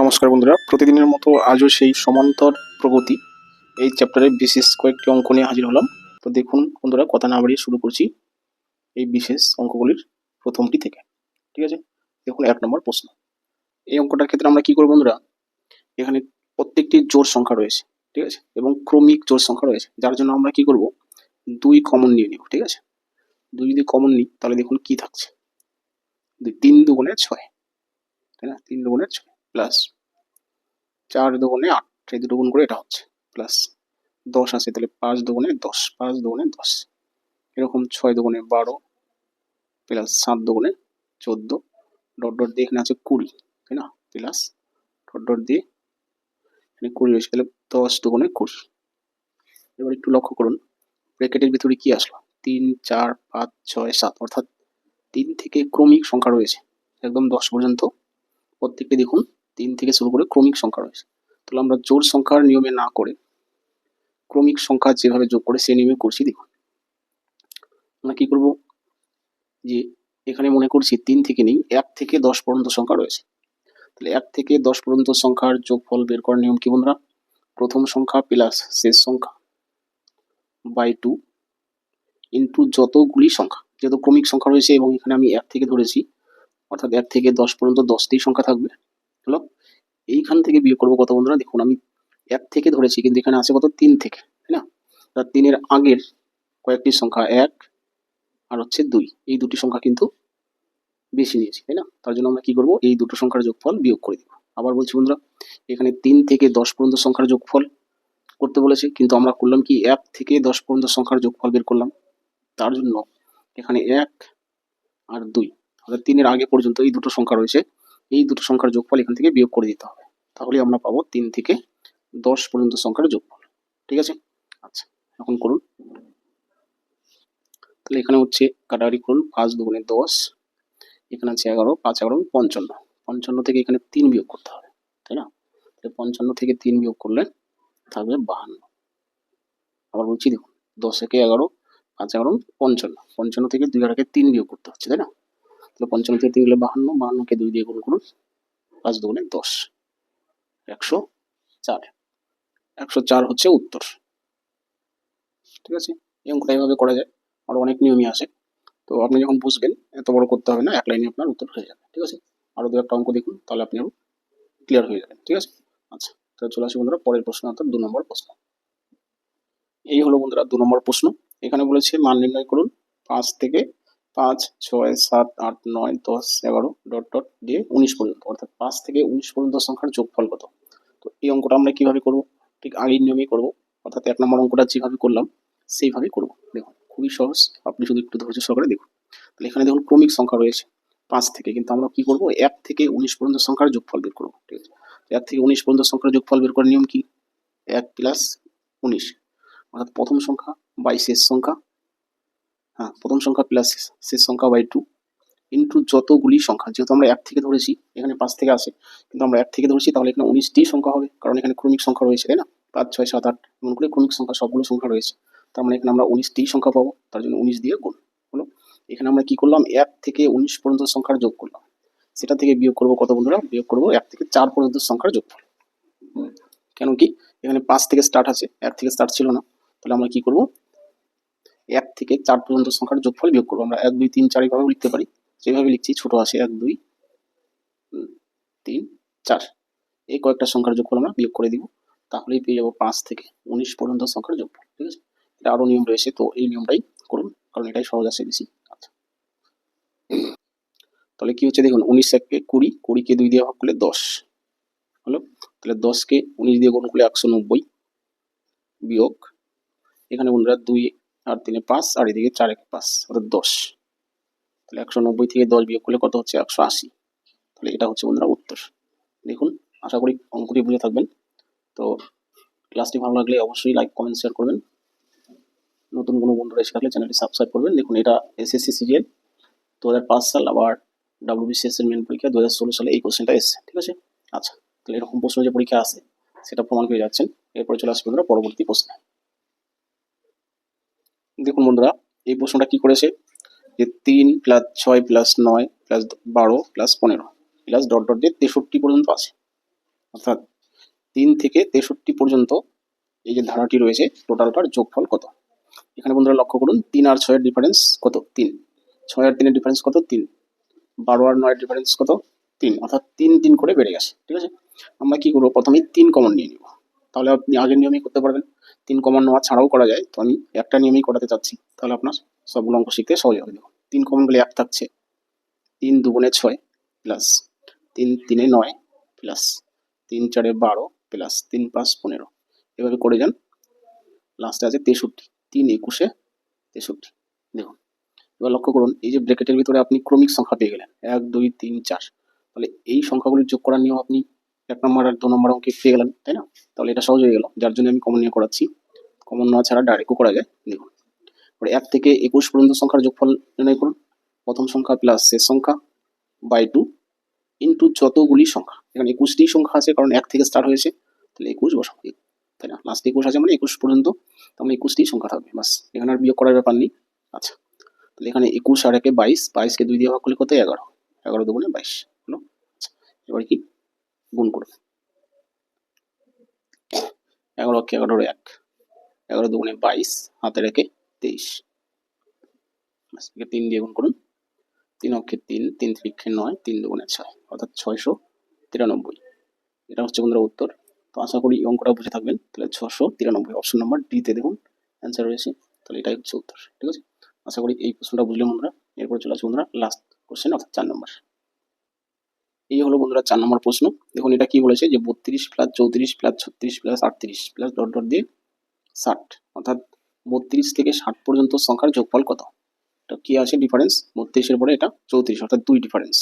নমস্কার বন্ধুরা, প্রতিদিনের মতো আজও সেই সমান্তর প্রগতি। এই চ্যাপ্টারে বিশেষ কয়েকটি অঙ্ক নিয়ে হাজির হলাম। তো দেখুন বন্ধুরা, কথা না বাড়িয়ে শুরু করছি এই বিশেষ অঙ্কগুলির প্রথমটি থেকে, ঠিক আছে? দেখুন, এক নম্বর প্রশ্ন। এই অঙ্কটার ক্ষেত্রে আমরা কি করব বন্ধুরা? এখানে প্রত্যেকটি জোর সংখ্যা রয়েছে, ঠিক আছে? এবং ক্রমিক জোর সংখ্যা রয়েছে, যার জন্য আমরা কি করব? দুই কমন নিয়ে নিব, ঠিক আছে? দুই যদি কমন নিই, তাহলে দেখুন কি থাকছে। তিন দুগুণে ছয় তাই না? তিন দুগুণে ছয় প্লাস চার দুগুণে আট, এই দুটো গুণ করে এটা হচ্ছে প্লাস দশ আছে, তাহলে পাঁচ দুগুণে দশ, পাঁচ দুগুণে দশ। এরকম ছয় দুগুণে বারো প্লাস সাত দুগুণে চোদ্দ, ডট ডট দিয়ে এখানে আছে কুড়ি তাই না? প্লাস ডট ডট দিয়ে এখানে কুড়ি রয়েছে, তাহলে দশ দুগুণে কুড়ি। এবার একটু লক্ষ্য করুন, ব্র্যাকেটের ভিতরে কি আসলো? তিন, চার, পাঁচ, ছয়, সাত, অর্থাৎ তিন থেকে ক্রমিক সংখ্যা রয়েছে, একদম দশ পর্যন্ত প্রত্যেকটি দেখুন, তিন থেকে শুরু করে ক্রমিক সংখ্যা রয়েছে। তাহলে আমরা জোর সংখ্যার নিয়মে না করে ক্রমিক সংখ্যা যেভাবে যোগ করে, সেই নিয়মে করছি দেখুন। আমরা কি করব? যে এখানে মনে করছি তিন থেকে নেই, এক থেকে দশ পর্যন্ত সংখ্যা রয়েছে। তাহলে এক থেকে দশ পর্যন্ত সংখ্যার যোগফল বের করার নিয়ম কি বন্ধুরা? প্রথম সংখ্যা প্লাস শেষ সংখ্যা বাই টু ইন্টু যতগুলি সংখ্যা যেহেতু ক্রমিক সংখ্যা রয়েছে এবং এখানে আমি এক থেকে ধরেছি অর্থাৎ এক থেকে দশ পর্যন্ত দশটি সংখ্যা থাকবে। হলো? এইখান থেকে বিয়োগ করব কত বন্ধুরা? দেখুন, আমি এক থেকে ধরেছি, কিন্তু এখানে আছে কত? তিন থেকে, তাই না? তার তিনের আগের কয়েকটি সংখ্যা এক আর হচ্ছে দুই। এই দুটি সংখ্যা কিন্তু বেশি নিয়েছি, তাই না? তার জন্য আমরা কি করব? এই দুটো সংখ্যার যোগফল বিয়োগ করে দিব। আবার বলছি বন্ধুরা, এখানে তিন থেকে দশ পর্যন্ত সংখ্যার যোগফল করতে বলেছে, কিন্তু আমরা করলাম কি? এক থেকে দশ পর্যন্ত সংখ্যার যোগফল বের করলাম। তার জন্য এখানে এক আর দুই। অর্থাৎ তিনের আগে পর্যন্ত এই দুটো সংখ্যা রয়েছে, এই দুটো সংখ্যার যোগফল এখান থেকে বিয়োগ করে দিতে হবে। তাহলে আমরা পাবো তিন থেকে দশ পর্যন্ত সংখ্যার যোগফল, ঠিক আছে? আচ্ছা এখন করুন। তাহলে এখানে হচ্ছে কাটাকাটি করুন, পাঁচ দুগুণে দশ, এখানে আছে এগারো, পাঁচ এগারো, পঞ্চান্ন। পঞ্চান্ন থেকে এখানে তিন বিয়োগ করতে হবে, তাই না? তাহলে পঞ্চান্ন থেকে তিন বিয়োগ করলে থাকবে বাহান্ন। আবার বলছি দেখুন, দশ একে এগারো, পাঁচ এগারো, পঞ্চান্ন। পঞ্চান্ন থেকে দুই আটাকে তিন বিয়োগ করতে হচ্ছে, তাই না? তাহলে পঞ্চান্ন থেকে গেলে বাহান্ন, বাহান্নকে দুই দিয়ে গুণ করুন, পাঁচ দুগুণে দশ। একশো চার। একশো চার হচ্ছে উত্তর। ঠিক আছে? এই অঙ্কটা এইভাবে করা যায়। আরও অনেক নিয়মই আছে। তো আপনি যখন বুঝবেন, এত বড় করতে হবে না, এক লাইনে আপনার উত্তর হয়ে যাবে। ঠিক আছে? আরও দু একটা অঙ্ক দেখুন, তাহলে আপনি আরও ক্লিয়ার হয়ে যাবেন। ঠিক আছে? আচ্ছা তাহলে চলে আসি বন্ধুরা, পরের প্রশ্ন অর্থাৎ দু নম্বর প্রশ্ন। এই হলো বন্ধুরা দু নম্বর প্রশ্ন। এখানে বলেছে মান নির্ণয় করুন পাঁচ থেকে পাঁচ, ছয়, সাত, আট, নয়, দশ, এগারো, ডট ডট, দিয়ে উনিশ পর্যন্ত, অর্থাৎ পাঁচ থেকে উনিশ পর্যন্ত সংখ্যার যোগফল কত? তো এই অঙ্কটা আমরা কীভাবে করব? ঠিক আগের নিয়মেই করব, অর্থাৎ এক নম্বর অঙ্কটা যেভাবে করলাম, সেইভাবেই করব। দেখুন, খুবই সহজ, আপনি শুধু একটু ধৈর্য সহকারে দেখুন। তাহলে এখানে দেখুন ক্রমিক সংখ্যা রয়েছে, পাঁচ থেকে, কিন্তু আমরা কি করব? এক থেকে উনিশ পর্যন্ত সংখ্যার যোগফল বের করব, ঠিক আছে? এক থেকে উনিশ পর্যন্ত সংখ্যার যোগফল বের করার নিয়ম কি? এক প্লাস উনিশ, অর্থাৎ প্রথম সংখ্যা বাই শেষ সংখ্যা হ্যাঁ প্রথম সংখ্যা প্লাস শেষ সংখ্যা বাই টু ইন্টু যতগুলি সংখ্যা, যেহেতু আমরা এক থেকে ধরেছি, এখানে পাঁচ থেকে আসে, কিন্তু আমরা এক থেকে ধরেছি, তাহলে এখানে উনিশটি সংখ্যা হবে, কারণ এখানে ক্রমিক সংখ্যা রয়েছে, তাই না? পাঁচ, ছয়, সাত, আট, এমন করে ক্রমিক সংখ্যা, সবগুলো সংখ্যা রয়েছে। তার মানে এখানে আমরা উনিশটি সংখ্যা পাবো, তার জন্য উনিশ দিয়ে গুণ, হলো? এখানে আমরা কি করলাম? এক থেকে উনিশ পর্যন্ত সংখ্যার যোগ করলাম। সেটা থেকে বিয়োগ করব কত বন্ধুরা? বিয়োগ করব এক থেকে চার পর্যন্ত সংখ্যার যোগফল। কেন কি? এখানে পাঁচ থেকে স্টার্ট আছে, এক থেকে স্টার্ট ছিল না। তাহলে আমরা কি করব? এক থেকে চার পর্যন্ত সংখ্যার যোগফল বিয়োগ করব। আমরা এক, দুই, তিন, চার এইভাবেও লিখতে পারি। যেভাবে লিখছি, ছোট আছে এক, দুই তিন, চার। এই কয়েকটা সংখ্যার যোগফল আমরা বিয়োগ করে দিব। তাহলেই পেয়ে যাব পাঁচ থেকে উনিশ পর্যন্ত সংখ্যার যোগফল, ঠিক আছে? এটা আরও নিয়ম রয়েছে, তো এই নিয়মটাই করুন, কারণ এটাই সহজ আছে বেশি। আচ্ছা। তাহলে কি হচ্ছে দেখুন, উনিশ একে কুড়ি, কুড়িকে দুই দিয়ে ভাগ করলে দশ। হলো? তাহলে দশকে উনিশ দিয়ে গুণ করলে একশো নব্বই বিয়োগ। এখানে বন্ধুরা দুই আর তিনে পাঁচ, আর এদিকে চার একে পাঁচ অর্থাৎ দশ। তাহলে একশো নব্বই থেকে দশ বিয়োগ করলে কত হচ্ছে? একশো আশি। তাহলে এটা হচ্ছে বন্ধুরা উত্তর। দেখুন, আশা করি অঙ্কটি বুঝে থাকবেন। তো ক্লাসটি ভালো লাগলে অবশ্যই লাইক, কমেন্ট, শেয়ার করবেন। নতুন কোনো বন্ধুরা এসে থাকলে চ্যানেলটি সাবস্ক্রাইব করবেন। দেখুন, এটা এসএসসি সিরিয়াল। দু হাজার পাঁচ সাল আবার ডাব্লিউবিসিএস এর মেন পরীক্ষা, দু হাজার ষোলো সালে এই কোশ্চেনটা এসছে, ঠিক আছে? আচ্ছা তাহলে এরকম প্রশ্ন যে পরীক্ষা আসে, সেটা প্রমাণ করে যাচ্ছেন। এরপরে চলে আসবে বন্ধুরা পরবর্তী প্রশ্নে। দেখুন বন্ধুরা, এই প্রশ্নটা কি করেছে? যে তিন প্লাস ছয় প্লাস নয় প্লাস বারো প্লাস পনেরো প্লাস ডট ডট দিয়ে তেষট্টি পর্যন্ত আছে। অর্থাৎ তিন থেকে তেষট্টি পর্যন্ত এই যে ধারাটি রয়েছে টোটালটার যোগফল কত? এখানে বন্ধুরা লক্ষ্য করুন, তিন আর ছয়ের ডিফারেন্স কত? তিন। ছয় আর তিনের ডিফারেন্স কত? তিন। বারো আর নয়ের ডিফারেন্স কত? তিন। অর্থাৎ তিন তিন করে বেড়ে গেছে, ঠিক আছে? আমরা কি করব? প্রথমেই তিন কমন নিয়ে নিব। তাহলে আপনি আগের নিয়মেই করতে পারবেন। তিন কমন নেওয়া ছাড়াও করা যায়। তো আমি একটা নিয়মেই করাতে চাচ্ছি। তাহলে আপনার সবগুলো অঙ্ক শিখতে সহজ হবে। দেখুন, তিন কমন এক থাকছে। তিন দুগুণে ছয় প্লাস তিন তিনে নয় প্লাস তিন চারে বারো প্লাস তিন পাঁচ পনেরো। এভাবে করে যান। লাস্টে আছে তেষট্টি। তিন একুশে তেষট্টি। দেখুন, এবার লক্ষ্য করুন, এই যে ব্র্যাকেটের ভিতরে আপনি ক্রমিক সংখ্যা পেয়ে গেলেন। এক, দুই, তিন, চার। তাহলে এই সংখ্যাগুলি যোগ করার নিয়ম আপনি এক নম্বর আর দু নম্বর অঙ্কে পেয়ে গেলেন তাই না? তাহলে এটা সহজ হয়ে গেল। যার জন্য আমি কমন নিয়ে করাচ্ছি। কমন নেওয়া ছাড়া ডাইরেক্টও করা যায়, দেখুন। এবার এক থেকে একুশ পর্যন্ত সংখ্যার যোগফল নির্ণয় করুন। প্রথম সংখ্যা প্লাস শেষ সংখ্যা বাই টু ইন্টু যতগুলি সংখ্যা। এখানে একুশটি সংখ্যা আছে, কারণ এক থেকে স্টার্ট হয়েছে। তাহলে একুশ বসাবো তাই না? লাস্ট একুশ আছে মানে একুশ পর্যন্ত, তাহলে একুশটি সংখ্যা থাকবে, বাস। এখানে আর বিয়োগ করার ব্যাপার নেই। আচ্ছা তাহলে এখানে একুশ আর একে বাইশ বাইশকে দুই দিয়ে ভাগ করলে কত? এগারো। এগারো দুগুণে বাইশ, হলো? আচ্ছা এবার কি? গুণ করুন এগারো অক্ষে এগারো এক, এগারো দুগুণে বাইশ, হাতে রেখে তেইশ। তিন দিয়ে গুণ করুন। তিন অক্ষে তিন তিন ত্রিক্ষে নয়, তিন দুগুণে ছয়, অর্থাৎ ছয়শো তিরানব্বই। এটা হচ্ছে বন্ধুরা উত্তর। তো আশা করি অঙ্কটা বুঝে থাকবেন। তাহলে ছশো তিরানব্বই অপশন নাম্বার ডিতে দেখুন অ্যান্সার রয়েছে। তাহলে এটাই হচ্ছে উত্তর, ঠিক আছে? আশা করি এই প্রশ্নটা বুঝলে বন্ধুরা। এরপর চলে আসবে বন্ধুরা লাস্ট কোশ্চেন অর্থাৎ চার নম্বর এই হলো বন্ধুরা চার নম্বর প্রশ্ন। দেখুন, এটা কি বলেছে যে বত্রিশ প্লাস চৌত্রিশ প্লাস ছত্রিশ প্লাস আটত্রিশ প্লাস ডট ডট দিয়ে ষাট। অর্থাৎ বত্রিশ থেকে ষাট পর্যন্ত সংখ্যার যোগফল কত? এটা কি আছে ডিফারেন্স বত্রিশের পরে এটা চৌত্রিশ, অর্থাৎ দুই ডিফারেন্স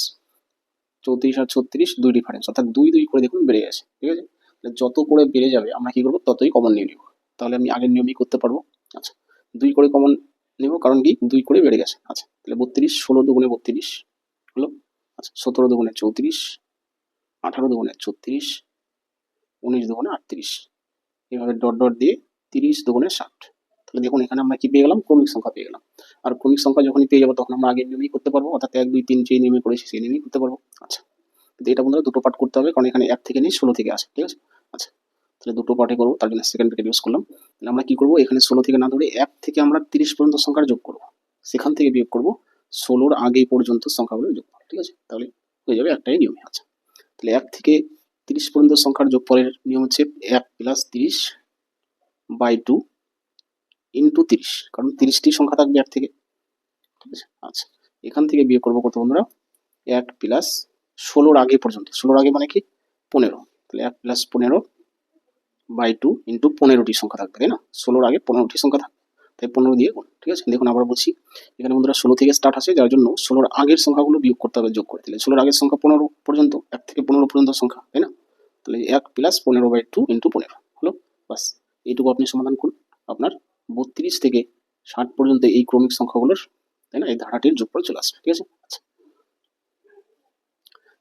চৌত্রিশ আর ছত্রিশ, দুই ডিফারেন্স অর্থাৎ দুই দুই করে দেখুন বেড়ে গেছে, ঠিক আছে? তাহলে যত করে বেড়ে যাবে, আমরা কি করব? ততই কমন নিয়ে নেব। তাহলে আমি আগের নিয়মই করতে পারব। আচ্ছা দুই করে কমন নেব, কারণ কি? দুই করে বেড়ে গেছে। আচ্ছা তাহলে বত্রিশ ষোলো দুগুণে বত্রিশ হলো সতেরো দুগুণে চৌত্রিশ, আঠারো দুগুণে ছত্রিশ, উনিশ দুগুণে আটত্রিশ। এভাবে ডট ডট দিয়ে তিরিশ দুগুণে ষাট। তাহলে দেখুন, এখানে আমরা কি পেয়ে গেলাম? ক্রমিক সংখ্যা পেয়ে গেলাম। আর ক্রমিক সংখ্যা যখনই পেয়ে যাব, তখন আমরা আগের নিয়মেই করতে পারব। অর্থাৎ এক, দুই, তিন যে নিয়মে করেছি, সেই নিয়মেই করতে পারব। আচ্ছা। কিন্তু এটা বন্ধুরা দুটো পার্ট করতে হবে, কারণ এখানে এক থেকে নেই ষোলো থেকে আসে, ঠিক আছে? আচ্ছা। তাহলে দুটো পার্টে করব, তার জন্য সেকেন্ড ব্রেকেট ইউজ করলাম। তাহলে আমরা কি করব? এখানে ষোলো থেকে না ধরে এক থেকে আমরা তিরিশ পর্যন্ত সংখ্যার যোগ করব। সেখান থেকে বিয়োগ করব। ষোলোর আগে পর্যন্ত সংখ্যাগুলো যোগ করব ঠিক আছে? তাহলে হয়ে যাবে একটাই নিয়মে আচ্ছা। তাহলে এক থেকে তিরিশ পর্যন্ত সংখ্যার যোগফলের নিয়ম হচ্ছে এক প্লাস তিরিশ বাই টু ইন্টু তিরিশ, কারণ তিরিশটি সংখ্যা থাকবে এক থেকে, ঠিক আছে? আচ্ছা এখান থেকে বিয়ে করব কত বন্ধুরা? এক প্লাস ষোলোর আগে পর্যন্ত, ষোলোর আগে মানে কি? পনেরো, তাহলে এক প্লাস পনেরো বাই টু ইন্টু পনেরোটি সংখ্যা থাকবে, তাই না? ষোলোর আগে পনেরোটি সংখ্যা থাকবে। তাই পনেরো দিয়ে গুণ ঠিক আছে? দেখুন আবার বলছি। এখানে বন্ধুরা ষোলো থেকে স্টার্ট আছে, যার জন্য ষোলোর আগের সংখ্যাগুলো বিয়োগ করতে হবে, যোগ করে দিলে। ষোলোর আগের সংখ্যা পনেরো পর্যন্ত, এক থেকে পনেরো পর্যন্ত সংখ্যা, তাই না? তাহলে এক প্লাস পনেরো বাই টু ইন্টু পনেরো, হলো? বাস, এইটুকু আপনি সমাধান করুন। আপনার বত্রিশ থেকে ষাট পর্যন্ত এই ক্রমিক সংখ্যাগুলোর, তাই না? এই ধারাটির যোগফল চলে আসবে, ঠিক আছে? আচ্ছা।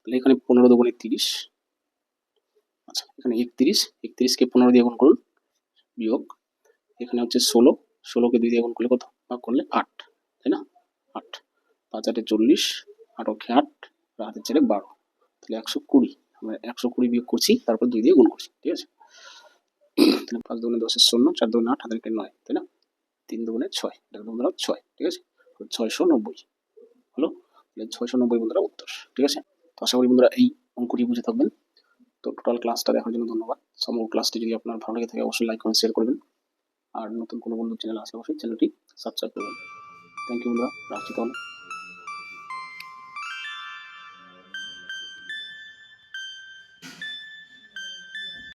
তাহলে এখানে পনেরো দুগুণে তিরিশ আচ্ছা এখানে একত্রিশ, একত্রিশকে পনেরো দিয়ে গুণ করুন, বিয়োগ। এখানে হচ্ছে ষোলো ষোলোকে দুই দিয়ে গুণ করলে কত? ভাগ করলে আট, তাই না? আট। পাঁচ আটে চল্লিশ আট অক্ষে আট আর হাতের চারে বারো। তাহলে একশো কুড়ি। আমরা একশো কুড়ি বিয়োগ করছি, তারপর দুই দিয়ে গুণ করছি, ঠিক আছে? তাহলে পাঁচ দুগুণে দশের শূন্য, চার দুগুণে আট, হাতের নয়, তাই না? তিন দুগুণে ছয় বন্ধুরা ছয়, ঠিক আছে? ছয়শো নব্বই, হলো? তাহলে ছয়শো নব্বই বন্ধুরা উত্তর, ঠিক আছে? তো আশা করি বন্ধুরা এই অঙ্কটি বুঝে থাকবেন। তো টোটাল ক্লাসটা দেখার জন্য ধন্যবাদ। সমগ্র ক্লাসটি যদি আপনার ভালো লেগে থাকে, অবশ্যই লাইক কমেন্ট শেয়ার করবেন। আর নতুন কোনো বন্ধুর চ্যানেল অবশ্যই চ্যানেলটি সাবস্ক্রাইব করবেন। থ্যাংক ইউ বন্ধুরা রাখছি তাহলে।